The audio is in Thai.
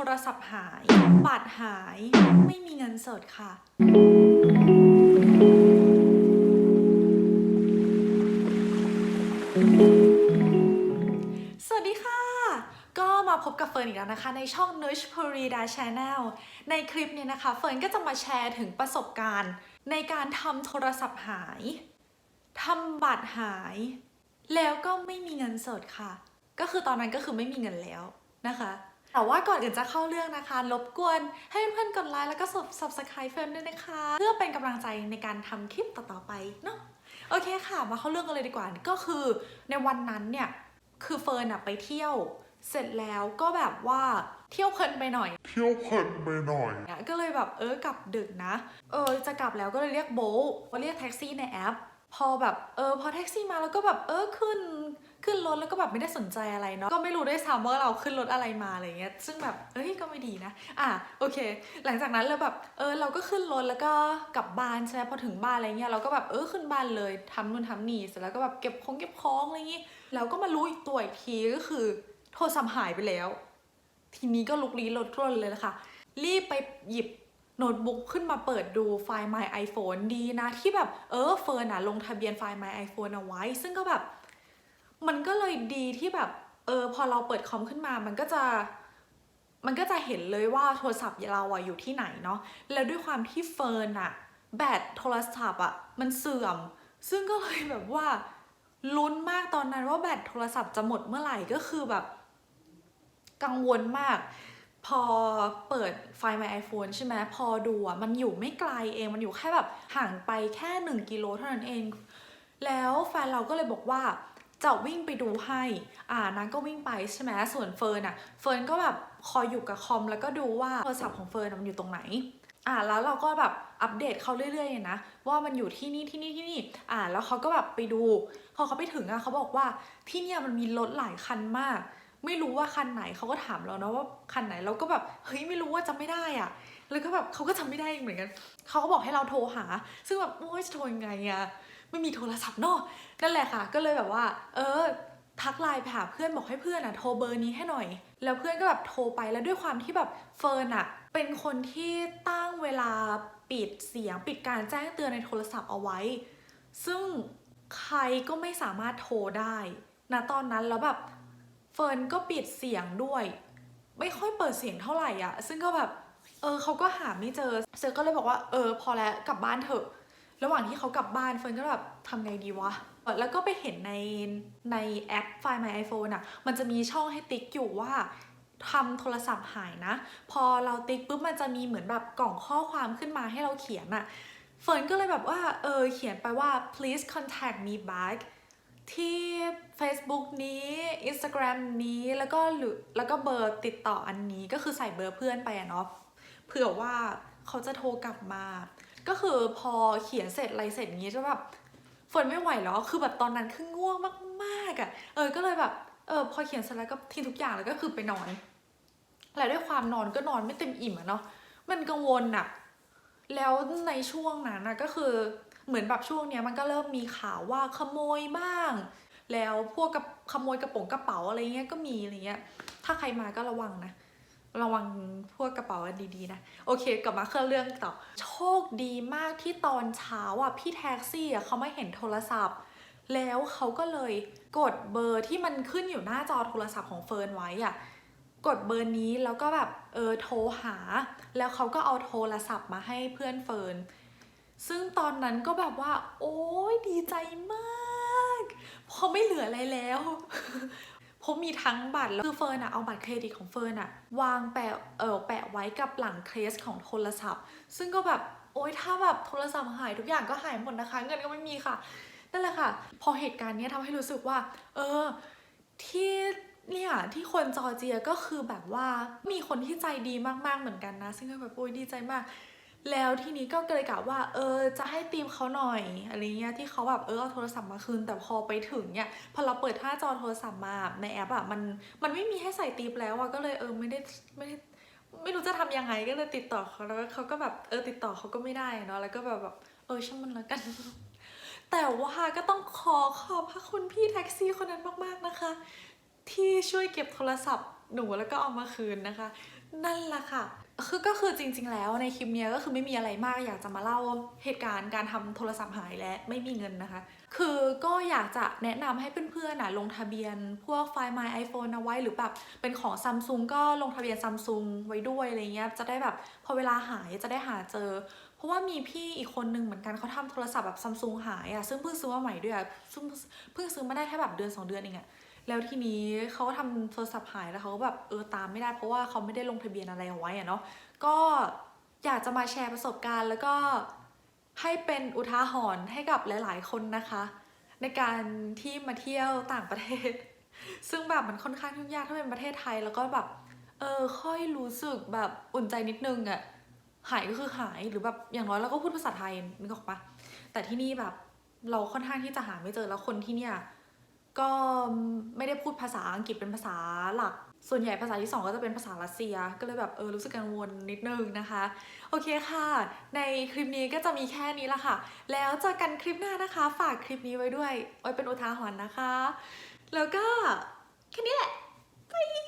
โทรศัพท์หาย บัตรหาย ไม่มีเงินสดค่ะ สวัสดีค่ะ ก็มาพบกับเฟิร์นอีกแล้วนะคะ ในช่อง n u s h p u r i d a Channel ในคลิปนี้นะคะ เฟิร์นก็จะมาแชร์ถึงประสบการณ์ ในการทำโทรศัพท์หายทำบัตรหาย แล้วก็ไม่มีเงินสดค่ะ ก็คือตอนนั้นก็คือไม่มีเงินแล้วนะคะ แต่ว่าก่อนอื่นจะเข้าเรื่องนะคะ รบกวนให้เพื่อนๆกดไลค์แล้วก็ subscribe เฟิร์นด้วยนะคะ เพื่อเป็นกำลังใจในการทำคลิปต่อๆไปเนาะโอเคค่ะ มาเข้าเรื่องกันเลยดีกว่า ก็คือในวันนั้นเนี่ย คือเฟิร์นอะไปเที่ยว เสร็จแล้วก็แบบว่าเที่ยวเพลินไปหน่อย เที่ยวเพลินไปหน่อยเนี่ยก็เลยแบบเออกลับดึกนะ เออจะกลับแล้วก็เลยเรียกโบทว่าเรียกแท็กซี่ในแอป พอแบบเออพอแท็กซี่มาแล้วก็แบบเออขึ้น ขึ้นรถแล้วก็แบบไม่ได้สนใจอะไรเนาะก็ไม่รู้ด้วยซ้ำว่าเราขึ้นรถอะไรมาอะไรเงี้ยซึ่งแบบเอ้ยก็ไม่ดีนะ อะโอเค หลังจากนั้นเราแบบเออเราก็ขึ้นรถแล้วก็กลับบ้านใช่ไหมพอถึงบ้านอะไรเงี้ยเราก็แบบเออขึ้นบ้านเลยทำนู่นทำนี่เสร็จแล้วก็แบบเก็บของเก็บของอะไรเงี้ยแล้วก็มารู้อีกตัวอีกทีก็คือ โทรศัพท์หายไปแล้ว ทีนี้ก็ลุกลี้ลุกลนเลยละค่ะ รีบไปหยิบโน้ตบุ๊กขึ้นมาเปิดดูไฟล์ My iPhone ดีนะ ที่แบบเออเฟิร์นอะลงทะเบียนไฟล์ My iPhone เอาไว้ ซึ่งก็แบบ มันก็เลยดีที่แบบเออพอเราเปิดคอมขึ้นมามันก็จะมันก็จะเห็นเลยว่าโทรศัพท์เราอะอยู่ที่ไหนเนาะแล้วด้วยความที่เฟิร์นอะแบตโทรศัพท์อะมันเสื่อม ซึ่งก็เลยแบบว่าลุ้นมากตอนนั้นว่าแบตโทรศัพท์จะหมดเมื่อไหร่ก็คือแบบ กังวลมาก พอเปิดไฟล์ My iPhone ใช่ไหมพอดูอะมันอยู่ไม่ไกลเองมันอยู่แค่แบบห่างไปแค่ 1 กิโลเท่านั้นเอง แล้วแฟนเราก็เลยบอกว่า จะวิ่งไปดูให้ อ่านางก็วิ่งไปใช่ไหมส่วนเฟิร์นอะเฟิร์นก็แบบคอยอยู่กับคอมแล้วก็ดูว่าโทรศัพท์ของเฟิร์นมันอยู่ตรงไหน อ่าแล้วเราก็แบบอัปเดตเขาเรื่อยๆนะว่ามันอยู่ที่นี่ที่นี่ที่นี่ อ่าแล้วเขาก็แบบไปดู พอเขาไปถึงอะเขาบอกว่าที่เนี่ยมันมีรถหลายคันมาก ไม่รู้ว่าคันไหนเขาก็ถามเรานะว่าคันไหนเราก็แบบเฮ้ยไม่รู้ว่าจำไม่ได้อะแล้วก็แบบเขาก็จำไม่ได้เหมือนกันเขาก็บอกให้เราโทรหา ซึ่งแบบโอ้ยจะโทรยังไงอะ ไม่มีโทรศัพท์เนาะนั่นแหละค่ะ ก็เลยแบบว่า เออ ทักไลน์ไปหาเพื่อนบอกให้เพื่อนอะโทรเบอร์นี้ให้หน่อย แล้วเพื่อนก็แบบโทรไปแล้วด้วยความที่แบบเฟิร์นอะเป็นคนที่ตั้งเวลาปิดเสียงปิดการแจ้งเตือนในโทรศัพท์เอาไว้ ซึ่งใครก็ไม่สามารถโทรได้นะตอนนั้นแล้วแบบเฟิร์นก็ปิดเสียงด้วย ไม่ค่อยเปิดเสียงเท่าไหร่อะ ซึ่งก็แบบ เออเขาก็หาไม่เจอ เซอร์ก็เลยบอกว่า เออ พอแล้วกลับบ้านเถอะ ระหว่างที่เขากลับบ้านเฟิร์นก็แบบทำไงดีวะ แล้วก็ไปเห็นในในแอปไฟล์ My iPhone อะมันจะมีช่องให้ติ๊กอยู่ว่าทำโทรศัพท์หายนะ พอเราติ๊กปุ๊บมันจะมีเหมือนแบบกล่องข้อความขึ้นมาให้เราเขียนอะเฟิร์นก็เลยแบบว่าเออเขียนไปว่า please contact me back ที่ Facebook นี้ Instagram นี้แล้วก็หรือแล้วก็เบอร์ติดต่ออันนี้ก็คือใส่เบอร์เพื่อนไปอะเนาะเผื่อว่าเขาจะโทรกลับมา ก็คือพอเขียนเสร็จอะไรเสร็จงงี้จะแบบฝนไม่ไหวแล้ว คือแบบตอนนั้นคือง่วงมากๆอะ่ะ เออ ก็เลยแบบ เออ พอเขียนเสร็จแล้วก็ทิ้งทุกอย่างแล้วก็คือไปนอน แล้วด้วยความนอนก็นอนไม่เต็มอิ่มอะเนาะ มันกังวลอะแล้วในช่วงนั้นนะก็คือเหมือนแบบช่วงเนี้ยมันก็เริ่มมีข่าวว่าขโมยบ้าง แล้วพวกกับขโมยกระป๋องกระเป๋าอะไรเงี้ยก็มีอะไรเงี้ย ถ้าใครมาก็ระวังนะ ระวังพวกกระเป๋ากันดีๆนะ โอเค กลับมาเครื่องเรื่องต่อ โชคดีมากที่ตอนเช้าอะพี่แท็กซี่อะเขาไม่เห็นโทรศัพท์ แล้วเขาก็เลยกดเบอร์ที่มันขึ้นอยู่หน้าจอโทรศัพท์ของเฟิร์นไว้อะกดเบอร์นี้แล้วก็แบบเออโทรหา แล้วเขาก็เอาโทรศัพท์มาให้เพื่อนเฟิร์นซึ่งตอนนั้นก็แบบว่า โอ้ยดีใจมากเพราะไม่เหลืออะไรแล้ว เพราะมีทั้งบัตรแล้วคือเฟิร์นอะเอาบัตรเครดิตของเฟิร์นอะวางแปะเออแปะไว้กับหลังเคสของโทรศัพท์ ซึ่งก็แบบโอ๊ยถ้าแบบโทรศัพท์หายทุกอย่างก็หายหมดนะคะ เงินก็ไม่มีค่ะนั่นแหละค่ะ พอเหตุการณ์นี้ทำให้รู้สึกว่า เออที่เนี่ยที่คนจอร์เจียก็คือแบบว่ามีคนที่ใจดีมากๆเหมือนกันนะ ซึ่งก็แบบโอ้ยดีใจมาก แล้วทีนี้ก็เลยกะว่าเออจะให้ตีมเขาหน่อยอะไรเงี้ยที่เขาแบบเออเอาโทรศัพท์มาคืน แต่พอไปถึงเนี่ยพอเราเปิดหน้าจอโทรศัพท์มาในแอปอะมันมันไม่มีให้ใส่ตีมแล้วอะก็เลยเออไม่ได้ไม่ได้ไม่รู้จะทำยังไงก็เลยติดต่อเขาแล้วเขาก็แบบเออติดต่อเขาก็ไม่ได้เนาะแล้วก็แบบแบบเออช่างมันแล้วกัน แต่ว่าก็ต้องขอขอบพระคุณพี่แท็กซี่คนนั้นมากๆนะคะ ที่ช่วยเก็บโทรศัพท์หนูแล้วก็เอามาคืนนะคะ นั่นแหละค่ะ คือก็คือจริง ๆ แล้วในคลิปเนี้ยก็คือไม่มีอะไรมากอยากจะมาเล่าเหตุการณ์การทำโทรศัพท์หายและไม่มีเงินนะคะ คือก็อยากจะแนะนำให้เพื่อนๆนะลงทะเบียน พวกไฟล์ My iPhone เอาไว้หรือแบบเป็นของซัมซุงก็ลงทะเบียนซัมซุงไว้ด้วยอะไรเงี้ยจะได้แบบพอเวลาหายจะได้หาเจอ เพราะว่ามีพี่อีกคนนึงเหมือนกันเขาทำโทรศัพท์แบบซัมซุงหายอะซึ่งเพิ่งซื้อมาใหม่ด้วยอะซึ่งเพิ่งซื้อมาได้แค่แบบเดือนสองเดือนเองอะ แล้วทีนี้เขาก็ทำโทรศัพท์หายแล้วเขาก็แบบเออตามไม่ได้เพราะว่าเขาไม่ได้ลงทะเบียนอะไรเอาไว้อะเนาะก็อยากจะมาแชร์ประสบการณ์แล้วก็ให้เป็นอุทาหรณ์ให้กับหลาย ๆ คนนะคะ ในการที่มาเที่ยวต่างประเทศ ซึ่งแบบมันค่อนข้างยุ่งยากถ้าเป็นประเทศไทยแล้วก็แบบเออค่อยรู้สึกแบบอุ่นใจนิดนึงอะหายก็คือหายหรือแบบอย่างน้อยเราก็พูดภาษาไทยนึกออกปะแต่ที่นี่แบบเราค่อนข้างที่จะหาไม่เจอแล้วคนที่เนี่ย ก็ไม่ได้พูดภาษาอังกฤษเป็นภาษาหลัก ส่วนใหญ่ภาษาที่สองก็จะเป็นภาษารัสเซีย ก็เลยแบบเออรู้สึกกังวลนิดนึงนะคะ โอเคค่ะ ในคลิปนี้ก็จะมีแค่นี้ละค่ะ แล้วเจอกันคลิปหน้านะคะ ฝากคลิปนี้ไว้ด้วยไว้เป็นอุทาหรณ์นะคะ แล้วก็แค่นี้แหละบาย